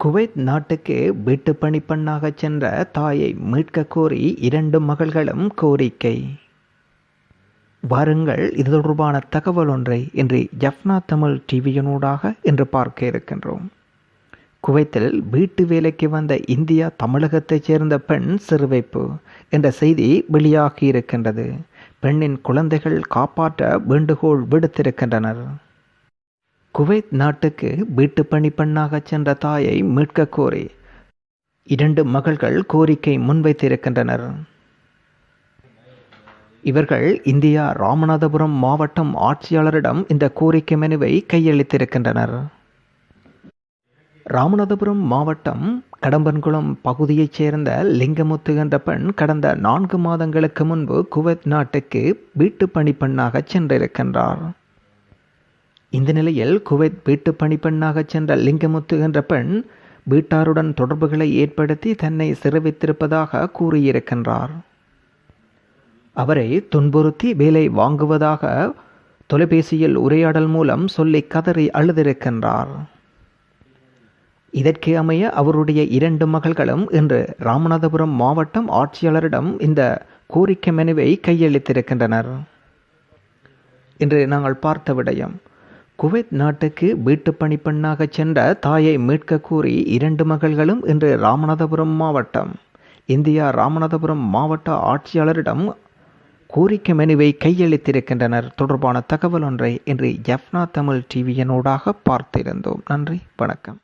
Kuwait நாட்டுக்கு வீட்டுப் பணிப்பெண்ணாகச் சென்ற தாயை மீட்கக் கோரி இரண்டு மகள்களும் கோரிக்கை. வாருங்கள் இது தொடர்பான தகவல் ஒன்றை இன்று ஜஃப்னா தமிழ் டிவியினூடாக இன்று பார்க்க இருக்கின்றோம். குவைத்தில் வீட்டு வேலைக்கு வந்த இந்தியா தமிழகத்தைச் சேர்ந்த பெண் சிறுவைப்பு என்ற செய்தி வெளியாகி இருக்கின்றது. பெண்ணின் குழந்தைகள் காப்பாற்ற வேண்டுகோள் விடுத்திருக்கின்றனர். குவைத் நாட்டுக்கு வீட்டு பெண்ணாக சென்ற தாயை மீட்கக் கோரி இரண்டு மகள்கள் கோரிக்கை முன்வைத்திருக்கின்றனர். இவர்கள் இந்தியா ராமநாதபுரம் மாவட்டம் ஆட்சியாளரிடம் இந்த கோரிக்கை மனுவை கையளித்திருக்கின்றனர். ராமநாதபுரம் மாவட்டம் கடம்பன்குளம் பகுதியைச் சேர்ந்த லிங்கமுத்து என்ற பெண் கடந்த நான்கு மாதங்களுக்கு முன்பு குவைத் நாட்டுக்கு வீட்டு பணிப்பெண்ணாக சென்றிருக்கின்றார். இந்த நிலையில் குவைத் வீட்டு பணிப்பெண்ணாக சென்ற லிங்கமுத்து என்ற பெண் வீட்டாருடன் தொடர்புகளை ஏற்படுத்தி தன்னை சிறைவித்திருப்பதாக கூறியிருக்கின்றார். அவரை துன்புறுத்தி வேலை வாங்குவதாக தொலைபேசியில் உரையாடல் மூலம் சொல்லி கதறி அழுதிருக்கின்றார். இதற்கு அமைய அவருடைய இரண்டு மகள்களும் இன்று ராமநாதபுரம் மாவட்டம் ஆட்சியாளரிடம் இந்த கோரிக்கை மனுவை கையளித்திருக்கின்றனர். இன்று நாங்கள் பார்த்த விடயம் குவைத் நாட்டுக்கு வீட்டுப்பணி பணிப்பெண்ணாக சென்ற தாயை மீட்க கூறி இரண்டு மகள்களும் இன்று ராமநாதபுரம் மாவட்டம். இந்தியா ராமநாதபுரம் மாவட்ட ஆட்சியாளரிடம் கோரிக்கை மனுவை கையளித்திருக்கின்றனர். தொடர்பான தகவல் ஒன்றை இன்று ஜப்னா தமிழ் டிவியனூடாக பார்த்திருந்தோம். நன்றி வணக்கம்.